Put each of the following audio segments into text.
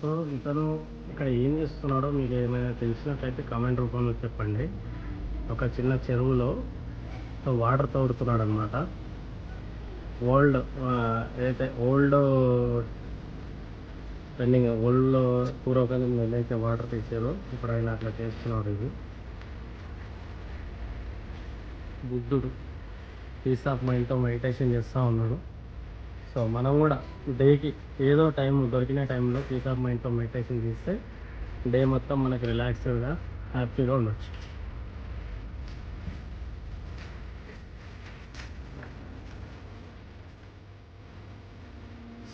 So ఇతను ఇక్కడ ఏం చేస్తున్నాడో మీకు ఏమైనా తెలిసినట్లయితే కామెంట్ రూపంలో చెప్పండి. ఒక చిన్న చెరువులో వాటర్ తోడుతున్నాడు అనమాట ఓల్డ్ ఏదైతే ఓల్డ్ రన్నింగ్ ఒళ్ళో పూర్వకాలం నేనైతే వాటర్ తీసారో ఇప్పుడు ఆయన అట్లా చేస్తున్నాడు ఇది. బుద్ధుడు పీస్ ఆఫ్ మైండ్తో మెడిటేషన్ చేస్తూ ఉన్నాడు. సో మనం కూడా డేకి ఏదో టైం దొరికిన టైంలో పీస్ ఆఫ్ మైండ్తో మెడిటేషన్ చేస్తే డే మొత్తం మనకి రిలాక్స్డ్గా హ్యాపీగా ఉండొచ్చు.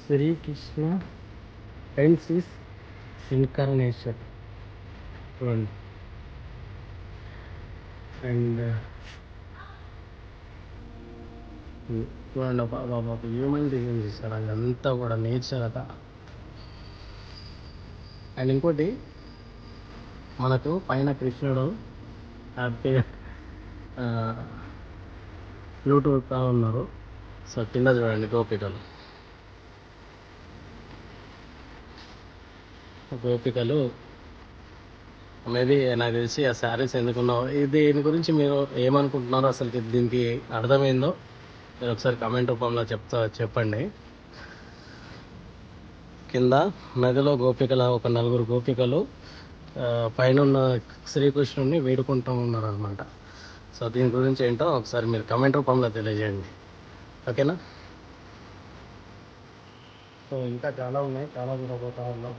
శ్రీకృష్ణ అండ్ ఈస్ ఇన్కార్నేషన్ చూడండి అండ్ చూడండి బాబా హ్యూమన్ బీయింగ్ చేశారు అదంతా కూడా నేచర్ అట అండ్ ఇంకోటి మనకు పైన కృష్ణుడు హ్యాపీగా ఫ్లూట్ ఉన్నారు. సో కింద చూడండి గోపికలు. గోపికలు. అనేది నాకు తెలిసి ఆ శారీస్ ఎందుకున్నావు. దీని గురించి మీరు ఏమనుకుంటున్నారో అసలు దీనికి అర్థమైందో మీరు ఒకసారి కమెంట్ రూపంలో చెప్తా చెప్పండి. కింద నదిలో గోపికల ఒక నలుగురు గోపికలు పైన ఉన్న శ్రీకృష్ణుడిని వేడుకుంటూ ఉన్నారనమాట సో దీని గురించి ఏంటో ఒకసారి మీరు కమెంట్ రూపంలో తెలియజేయండి. ఓకేనా? సో ఇంకా చాలా ఉన్నాయి. చాలా చూడబోతా ఉన్నాం.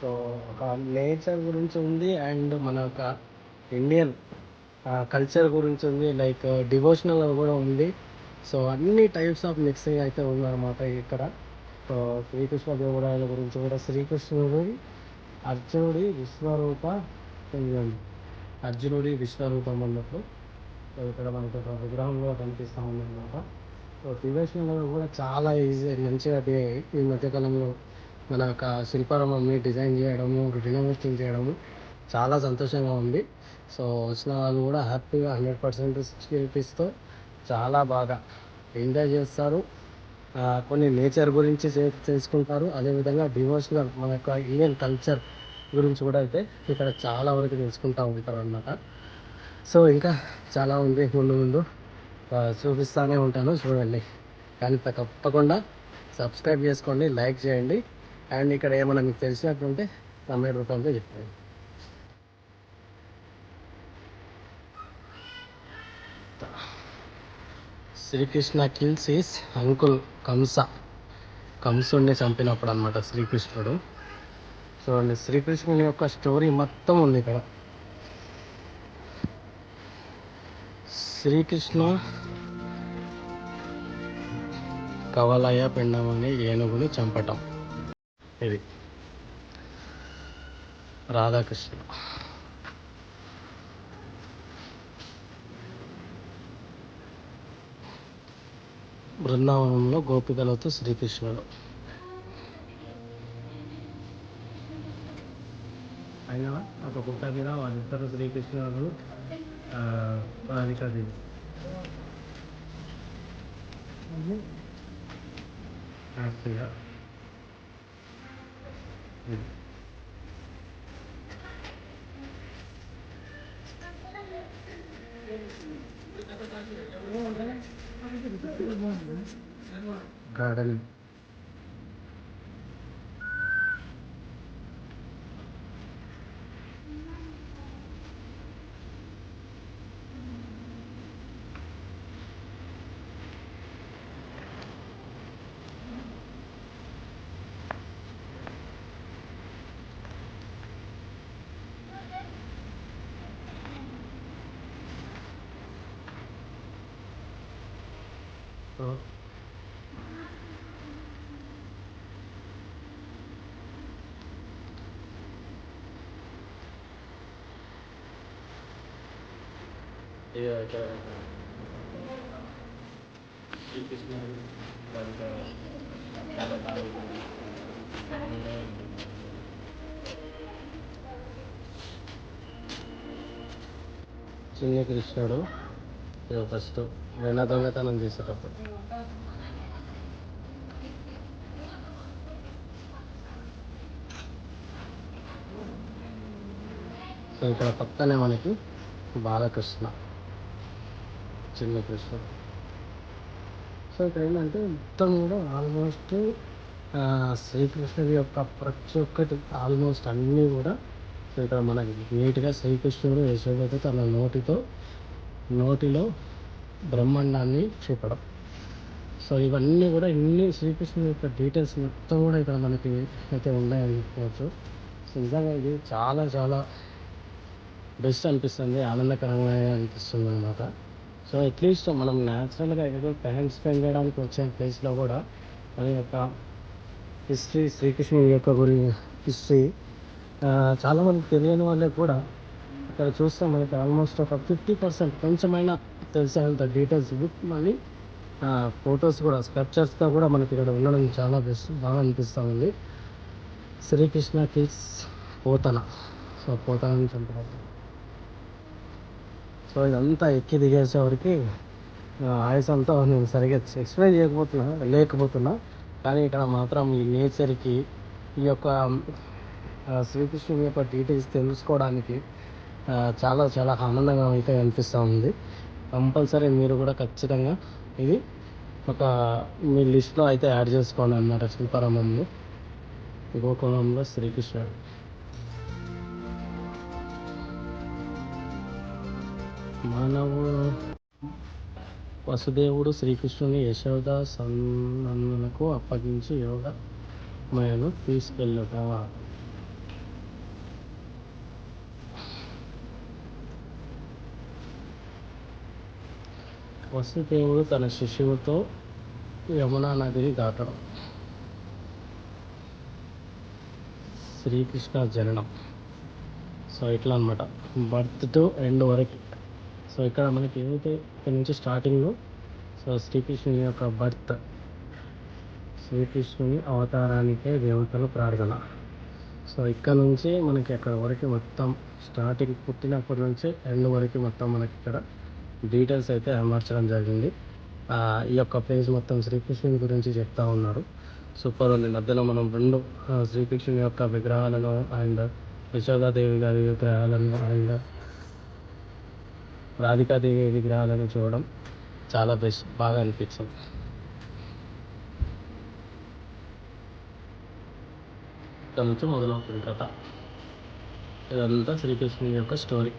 సో ఒక నేచర్ గురించి ఉంది అండ్ మన ఒక ఇండియన్ కల్చర్ గురించి ఉంది. లైక్ డివోషనల్ కూడా ఉంది. సో అన్ని టైప్స్ ఆఫ్ మిక్సింగ్ అయితే ఉందన్నమాట ఇక్కడ. సో శ్రీకృష్ణ దేవరాయల గురించి కూడా శ్రీకృష్ణుడి అర్జునుడి విశ్వరూప అర్జునుడి విశ్వరూపం అన్నట్లు సో ఇక్కడ మనకు ఒక విగ్రహం కూడా కనిపిస్తూ ఉందన్నమాట. సో డివోషనల్ కూడా చాలా ఈజీ మంచిగా ఈ మధ్యకాలంలో మన యొక్క శిల్పారామాన్ని డిజైన్ చేయడము రినోవేషన్ చేయడము చాలా సంతోషంగా ఉంది. సో వచ్చిన వాళ్ళు కూడా హ్యాపీగా హండ్రెడ్ పర్సెంట్ సిక్స్టీ రూపీస్తో చాలా బాగా ఎంజాయ్ చేస్తారు. కొన్ని నేచర్ గురించి తెలుసుకుంటారు అదేవిధంగా డివోషనల్ మన యొక్క ఇండియన్ కల్చర్ గురించి కూడా అయితే ఇక్కడ చాలా వరకు తెలుసుకుంటూ ఉంటారు అన్నమాట సో ఇంకా చాలా ఉంది ముందు ముందు. చూపిస్తూనే చూపిస్తానే ఉంటాను. చూడండి. కానీ తప్పకుండా సబ్స్క్రైబ్ చేసుకోండి లైక్ చేయండి. అండ్ ఇక్కడ ఏమైనా మీకు తెలిసినట్టుంటే కామెంట్ రూపంలో చెప్పండి. Srikrishna kills his uncle Kamsa. కంసుడిని చంపినప్పుడు అనమాట శ్రీకృష్ణుడు. చూడండి శ్రీకృష్ణుని యొక్క స్టోరీ మొత్తం ఉంది ఇక్కడ. శ్రీకృష్ణ కవలయ పిండం అనే ఏనుగుని చంపటం. ఇది. రాధాకృష్ణ. బృందావనంలో గోపికలతో శ్రీకృష్ణుడు. అయినా ఒక పుట్ట మీద వాళ్ళిద్దరు శ్రీకృష్ణుడు రాధికాదేవి. హ్యాపీగా ఇది. Garden (uh huh) ya correct so first నిన్న దొంగతనం చేసేటప్పుడు. సో ఇక్కడ పక్కనే మనకి బాలకృష్ణ చిన్న కృష్ణుడు సో ఇక్కడ ఏంటంటే మొత్తం కూడా ఆల్మోస్ట్ శ్రీకృష్ణుడి యొక్క ప్రతి ఒక్కటి ఆల్మోస్ట్ అన్నీ కూడా సో ఇక్కడ మనకి నీట్గా శ్రీకృష్ణుడు యశోదతో తన నోటితో నోటిలో బ్రహ్మాండాన్ని చూపడం. సో ఇవన్నీ కూడా ఇన్ని శ్రీకృష్ణుని యొక్క డీటెయిల్స్ మొత్తం కూడా ఇక్కడ మనకి అయితే ఉన్నాయని చెప్పుకోవచ్చు సో నిజంగా ఇది చాలా చాలా బెస్ట్ అనిపిస్తుంది ఆనందకరంగా అనిపిస్తుంది అనమాట సో అట్లీస్ట్ మనం న్యాచురల్గా ఏదో టైం స్పెండ్ చేయడానికి వచ్చే ప్లేస్లో కూడా మన యొక్క హిస్టరీ శ్రీకృష్ణుడి యొక్క గురి హిస్టరీ చాలామంది తెలియని వాళ్ళకి కూడా ఇక్కడ చూస్తే మనకి ఆల్మోస్ట్ ఒక ఫిఫ్టీ పర్సెంట్ కొంచెమైనా తెలిసేంత డీటెయిల్స్ విత్ మళ్ళీ ఫొటోస్ కూడా స్క్రప్చర్స్తో కూడా మనకి ఇక్కడ ఉండడం చాలా బెస్ట్ బాగా అనిపిస్తూ ఉంది శ్రీకృష్ణ కిడ్స్ పోతన. సో పోతన నుంచి అంటున్నారు సో ఇదంతా ఎక్కి దిగేసేవరకు ఆయుస్ అంతా నేను సరిగ్గా ఎక్స్ప్లెయిన్ చేయకపోతున్నా లేకపోతున్నా. కానీ ఇక్కడ మాత్రం ఈ నేచర్కి ఈ యొక్క శ్రీకృష్ణుని యొక్క డీటెయిల్స్ తెలుసుకోవడానికి చాలా చాలా ఆనందంగా అయితే అనిపిస్తూ ఉంది. కంపల్సరీ మీరు కూడా ఖచ్చితంగా ఇది ఒక మీ లిస్ట్లో అయితే యాడ్ చేసుకోండి అన్నమాట శిల్పారామంలో గోకులంలో శ్రీకృష్ణుడు. మానవుడు వసుదేవుడు శ్రీకృష్ణుని యశోద సన్నకు అప్పగించి యోగమయను తీసుకెళ్ళుట. వసుదేవుడు తన శిశువుతో యమునా నదిని దాటడం. శ్రీకృష్ణ జననం. సో ఇట్లా అనమాట బర్త్ టు ఎండ్ వరకు. సో ఇక్కడ మనకి ఏదైతే ఇక్కడ నుంచి స్టార్టింగ్లో సో శ్రీకృష్ణుని యొక్క బర్త్. శ్రీకృష్ణుని అవతారానికే దేవతలు ప్రార్థన. సో ఇక్కడ నుంచి మనకి అక్కడ వరకు మొత్తం స్టార్టింగ్ పుట్టినప్పటి నుంచి ఎండ్ వరకు మొత్తం మనకి ఇక్కడ డీటెయిల్స్ అయితే అమర్చడం జరిగింది. ఈ యొక్క పేజ్ మొత్తం శ్రీకృష్ణుని గురించి చెప్తా ఉన్నారు. సూపర్ ఉంది మధ్యలో మనం రెండు శ్రీకృష్ణుని యొక్క విగ్రహాలను అండ్ యశోదాదేవి గారి విగ్రహాలను అండ్ రాధికాదేవి విగ్రహాలను చూడడం చాలా బెస్ట్. బాగా అనిపించింది. ఇక్కడ నుంచి మొదలవుతుంది కథ. ఇదంతా శ్రీకృష్ణుని యొక్క స్టోరీ